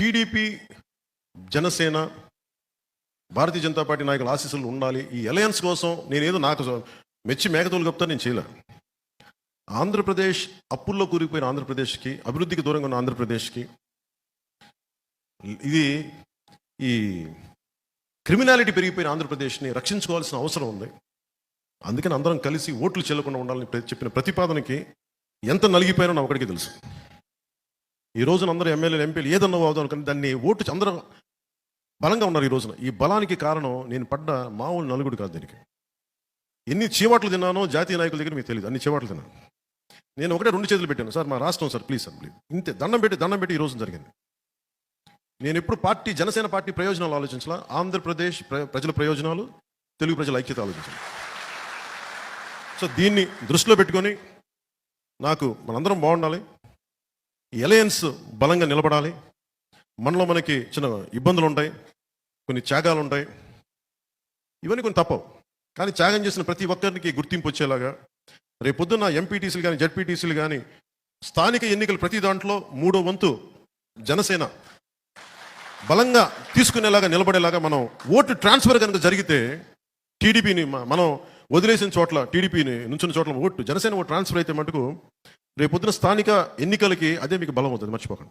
TDP Janasena Bharatiya Janata party నాయకుల ఆశీస్సులు ఉండాలి. ఈ అలయన్స్ కోసం నేనేదో నాకు మెచ్చి మేకతోలు కప్తా నేను చేయలే. ఆంధ్రప్రదేశ్ అప్పుల్లో కూరిపోయిన ఆంధ్రప్రదేశ్కి అభివృద్ధికి దూరంగా ఉన్న ఆంధ్రప్రదేశ్కి ఇది ఈ క్రిమినాలిటీ పెరిగిపోయిన ఆంధ్రప్రదేశ్ని రక్షించుకోవాల్సిన అవసరం ఉంది. అందుకని అందరం కలిసి ఓట్లు చెల్లకుండా ఉండాలని చెప్పిన ప్రతిపాదనకి ఎంత నలిగిపోయినా నా ఒకటికి తెలుసు. ఈ రోజున అందరూ ఎమ్మెల్యేలు ఎంపీలు ఏదన్నా అవుదాం కానీ దాన్ని ఓటు అందరూ బలంగా ఉన్నారు ఈ రోజున. ఈ బలానికి కారణం నేను పడ్డ మామూలు నలుగుడు కాదు దీనికి. ఎన్ని చీవాట్లు తిన్నానో జాతీయ నాయకుల దగ్గర మీకు తెలియదు అన్ని చీవాట్లు తిన్నాను. నేను ఒకటే రెండు చేతులు పెట్టాను. సార్ మా రాష్ట్రం సార్ ప్లీజ్ సార్ ప్లీజ్. ఇంతే దండం పెట్టి దండం పెట్టి ఈ రోజు జరిగింది. నేను ఎప్పుడు పార్టీ జనసేన పార్టీ ప్రయోజనాలు ఆలోచించాల. ఆంధ్రప్రదేశ్ ప్ర- ప్రజల ప్రయోజనాలు తెలుగు ప్రజల ఐక్యత ఆలోచించాలి. సో దీన్ని దృష్టిలో పెట్టుకొని నాకు మనందరం బాగుండాలి. ఎలయన్స్ బలంగా నిలబడాలి. మనలో మనకి చిన్న ఇబ్బందులు ఉంటాయి కొన్ని త్యాగాలు ఉంటాయి ఇవన్నీ కొన్ని తప్పవు. కానీ త్యాగం చేసిన ప్రతి ఒక్కరికి గుర్తింపు వచ్చేలాగా రేపు పొద్దున్న ఎంపీటీసీలు కానీ జడ్పీటీసీలు కానీ స్థానిక ఎన్నికలు ప్రతి దాంట్లో మూడో వంతు జనసేన బలంగా తీసుకునేలాగా నిలబడేలాగా మనం ఓటు ట్రాన్స్ఫర్ కనుక జరిగితే టీడీపీని మనం వదిలేసిన చోట్ల టీడీపీని నుంచిన చోట్ల ఓటు జనసేన ఓటు ట్రాన్స్ఫర్ అయితే మటుకు రేపు పొద్దున స్థానిక ఎన్నికలకి అదే మీకు బలం అవుతుంది. మర్చిపోకండి.